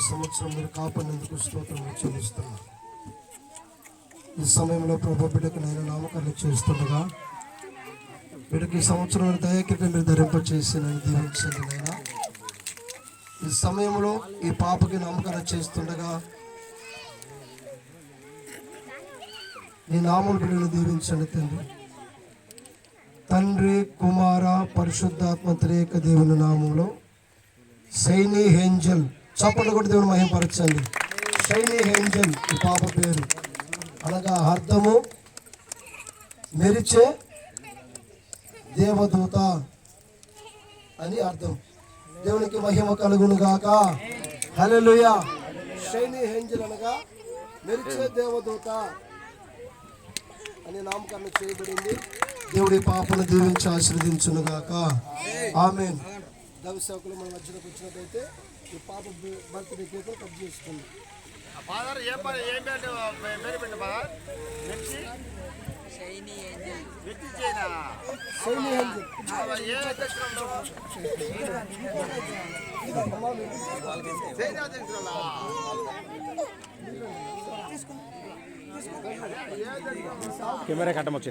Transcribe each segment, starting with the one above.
సంవత్సరం మీరు కాపాడినందుకు స్తోత్రం చెల్లిస్తున్నా ఈ సమయంలో ప్రభు బిడ్డకు నేను నామకరణ చేస్తుండగా బిడ్డకు ఈ సంవత్సరం దయకిట మీరు ధరింపచేసి నేను దీవించండి నాయన. ఈ సమయంలో ఈ పాపకి నామకరణ చేస్తుండగా నీ నామలు బిడ్డను దీవించండి తండ్రి. తండ్రి కుమార పరిశుద్ధాత్మ త్రేక దేవుని నామంలో సైనీ హేంజల్ చప్పట్లు కొట్టి దేవుని మహిమపరచండి షైనీ హేంజల్ ఈ పాప పేరు. అనగా అర్థము మెరిచే దేవదూత అని అర్థం. దేవునికి మహిమ కలుగును గాక. హల్లెలూయా. షైనీ హేంజల్ అనగా మెరిచే దేవదూత అని నామకరణం చేయబడింది. దేవుడి పాపను దీవించి ఆశీర్వదించును గాక. ఆమె దైవసేవకులు మన మధ్యలోకి వచ్చినట్టయితే ఈ పాప బర్త్డే కేక్ కట్ చేసుకుంది. ఫాదర్ ఏ పని ఏం పేరు పేరు పెట్టు ఫాదర్. మిర్చి మిర్చి ఏ సేనా అధ్యక్షులా కెమెరా కట్టమొచ్చు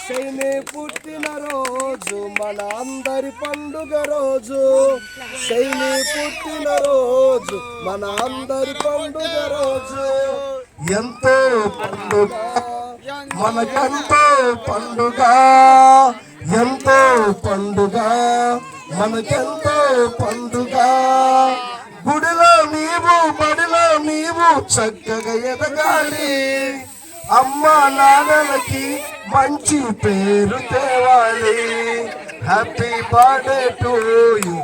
ఏదో శైని పుట్టిన రోజు మన అందరి పండుగ రోజు. శైని పుట్టిన రోజు మన అందరి పండుగ రోజు. ఎంతో పండుగ మనకెంతో పండుగ. ఎంతో పండుగ మనకెంతో పండుగ. గుడిలో నీవు బడిలో నీవు చక్కగా ఎదగాలి. అమ్మ నాన్నలకి మంచి పేరు తేవాలి. Happy birthday to you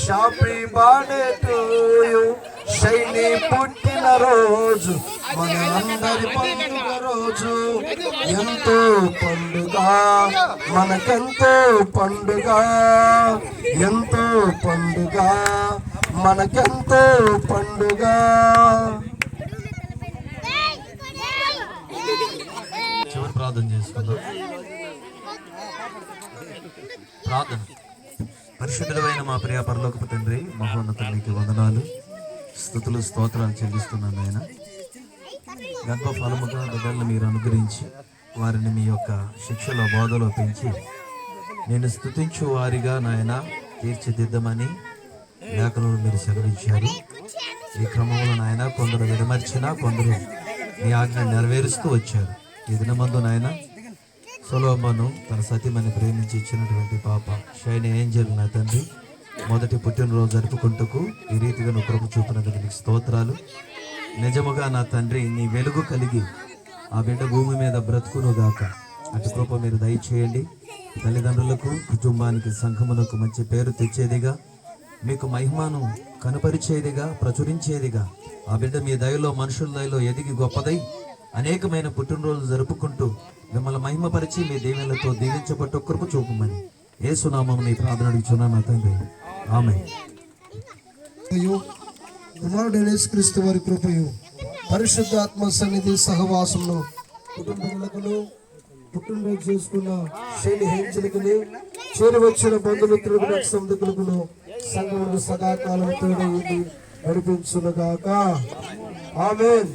happy birthday to you Shaili పుట్టిన రోజు మన అందరి పండుగ రోజు. ఎంతో పండుగ మనకెంతో పండుగ. ఎంతో పండుగ మనకెంతో పండుగ. ప్రార్థన. పరిశుద్ధులమైన మా ప్రియ పరలోకపు తండ్రి మహోన్నతానికి వందనాలు. స్థుతులు స్తోత్రాలు చెల్లిస్తున్నాను ఆయన గర్భఫలముగా బిడ్డలను మీరు అనుగ్రహించి వారిని మీ యొక్క శిక్షలో బోధలో పెంచి నేను స్థుతించు వారిగా నాయన తీర్చిదిద్దమని లేఖలను మీరు సెలవించారు ఈ క్రమంలో నాయన కొందరు విడమర్చినా కొందరు మీ ఆజ్ఞ నెరవేరుస్తూ వచ్చారు. ఈ దినమందు నాయన సొలోమను తన సతీమణి ప్రేమించి ఇచ్చినటువంటి పాప షైన్ ఏంజల్ నా తండ్రి. మొదటి పుట్టినరోజు జరుపుకుంటకు ఈ రీతిగా నువ్వు కృప చూపినందుకు నీకు స్తోత్రాలు. నిజముగా నా తండ్రి నీ వెలుగు కలిగి ఆ బిడ్డ భూమి మీద బ్రతుకును గాక. అటు కృప మీరు దయచేయండి. తల్లిదండ్రులకు కుటుంబానికి సంఘమునకు మంచి పేరు తెచ్చేదిగా మీకు మహిమను కనపరిచేదిగా ప్రచురించేదిగా. ఆ బిడ్డ మీ దయలో మనుషుల దయలో ఎదిగి గొప్పదై అనేకమైన పుట్టినరోజులు జరుపుకుంటూ మిమ్మల్ని మహిమపరిచి మీ దీవెనలతో దీవించబట్టు ఒక్కరికి చూపమని. ఏసునామం నీ ప్రార్థన అడుగుచున్నాను నా తండ్రి. ఆమె కృపయు కుమారుడైన వారి కృపయు పరిశుద్ధాత్మ సన్నిధి సహవాసంలో కుటుంబములకును పుట్టినరోజు చేసుకున్న శైలి హేంచలకుని చేరి వచ్చిన బంధుమిత్రులకు సందుకులకును సంఘములు సదాకాలం తోడు ఉండి నడిపించునుగాక. ఆమెన్.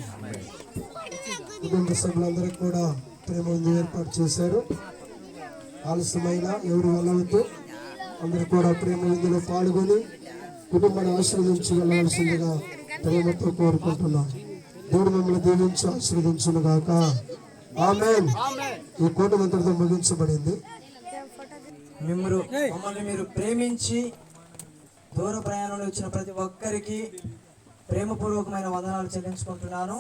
కుటుంబ సభ్యులందరికీ కూడా ప్రేమ ఏర్పాటు చేశారు. ఆలస్యమైన ఎవరు వెళ్ళవద్దు అందరూ కూడా ప్రేమ విందులో పాల్గొని కుటుంబాన్ని ఆశీర్వదించి వెళ్ళవలసిందిగా ప్రేమతో కోరుకుంటున్నాం. దేవుడు మిమ్మల్ని దీవించి ఆశీర్వదించును గాక ఆమె ఈ కూటమంతటితో ముగించబడింది. మిమ్మరు మమ్మల్ని మీరు ప్రేమించి దూర ప్రయాణంలో వచ్చిన ప్రతి ఒక్కరికి ప్రేమపూర్వకమైన వందనాలు చెల్లించుకుంటున్నాను.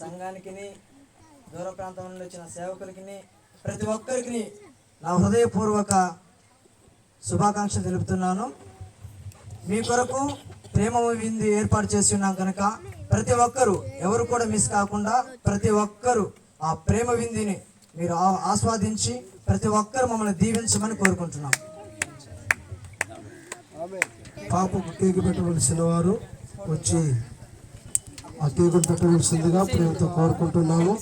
సంఘానికి దూర ప్రాంతం నుండి వచ్చిన సేవకులకి ప్రతి ఒక్కరికి నా హృదయపూర్వక శుభాకాంక్ష తెలుపుతున్నాను. మీ కొరకు ప్రేమ విందు ఏర్పాటు చేసి ఉన్నాం కనుక ప్రతి ఒక్కరు ఎవరు కూడా మిస్ కాకుండా ప్రతి ఒక్కరు ఆ ప్రేమ విందుని మీరు ఆ- ఆస్వాదించి ప్రతి ఒక్కరు మమ్మల్ని దీవించమని కోరుకుంటున్నాం. పాపకు కేక్ పెట్టవలసిన వారు వచ్చి ఆ కేకు పెట్టవలసిందిగా ప్రేమతో కోరుకుంటున్నాము.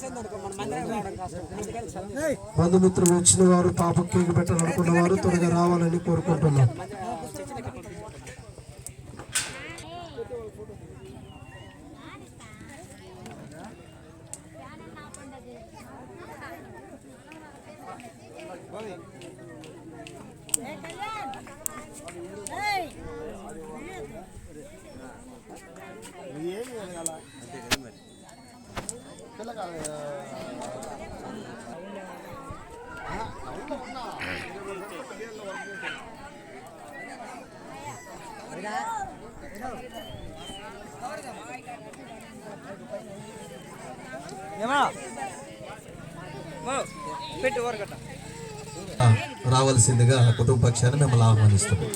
బంధుమిత్రులు వచ్చిన వారు పాప కేక్ పెట్టాలనుకున్న వారు త్వరగా రావాలని కోరుకుంటున్నాం. ఏమి ఎదగాల పిల్లకాయలు రావాల్సిందిగా కుటుంబ పక్షాన్ని మిమ్మల్ని ఆహ్వానిస్తున్నాం.